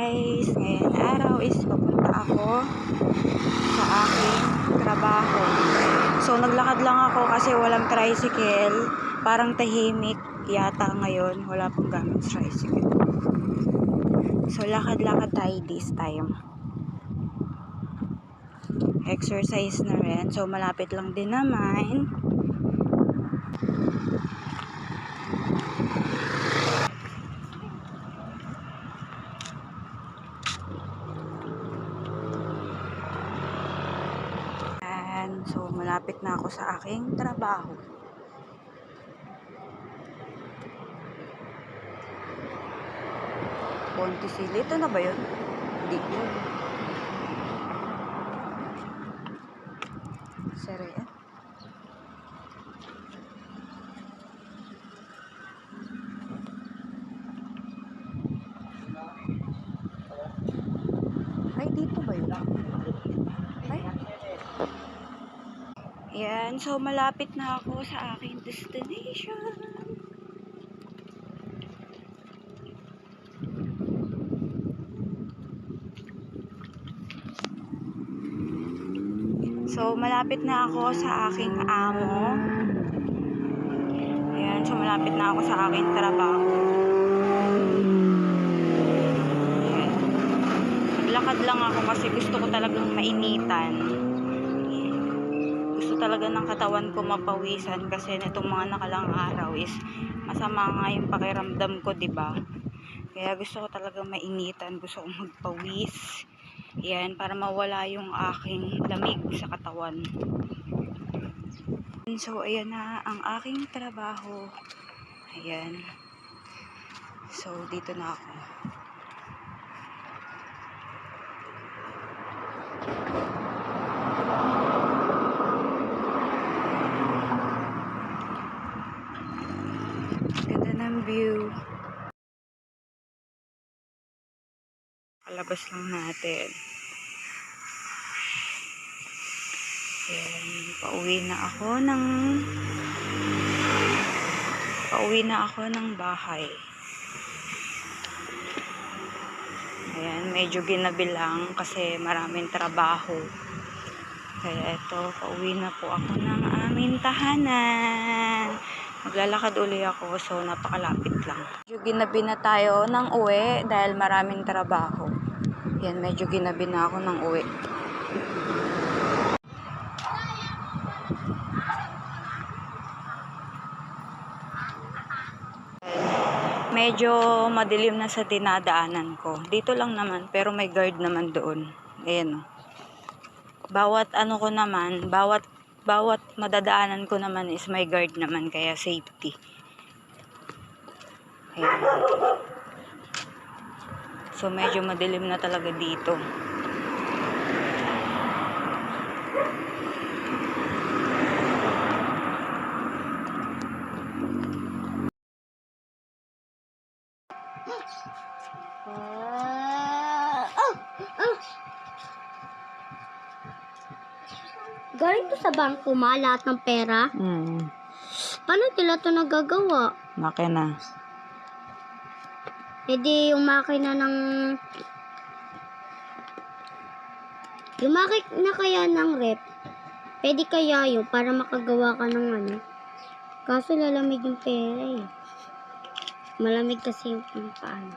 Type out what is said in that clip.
guys! Ngayon araw is papunta ako sa aking trabaho. So naglakad lang ako kasi walang tricycle. Parang tahimik yata ngayon. Wala pong gamit tricycle. So lakad-lakad tayo this time. Exercise na rin. So malapit lang din naman. So malapit na ako sa aking trabaho. Pontisil. Ito na ba yun? Hindi yun. Sere yan. Ay, dito ba yun? Ay. Yan, so malapit na ako sa aking destination. So, malapit na ako sa aking amo. Ayan, so malapit na ako sa aking trabaho. Ayan. Naglakad lang ako kasi gusto ko talagang mainitan. Talaga ng katawan ko mapawisan kasi nitong mga nakalang araw is masama nga yung pakiramdam ko, 'di ba? Kaya gusto ko talaga mainitan, gusto ko magpawis. Yan, para mawala yung aking lamig sa katawan. So, ayan na ang aking trabaho. Ayan. So, dito na ako. Ganda ng view. Palabas lang natin. Ayan, pauwi na ako ng pauwi na ako ng bahay. Ayan, medyo ginabi lang kasi maraming trabaho. Kaya ito, pauwi na po ako ng aming tahanan. Maglalakad uli ako, so napakalapit lang. Medyo ginabi na tayo ng uwi dahil maraming trabaho. Yan, medyo ginabi na ako ng uwi. Medyo madilim na sa dinadaanan ko. Dito lang naman, pero may guard naman doon. Ayan. oh. Bawat ano ko naman, bawat bawat madadaanan ko naman is may guard naman kaya safety. Ayan. So medyo madilim na talaga dito. Galing to sa bangko ma, lahat ng pera. Hmm, Paano nila to nagagawa? makina. E di yung makina ng... Yung makina kaya ng rep, pwede kaya yun para makagawa ka ng ano. Kaso lalamig yung pera eh. Malamig kasi yung paano.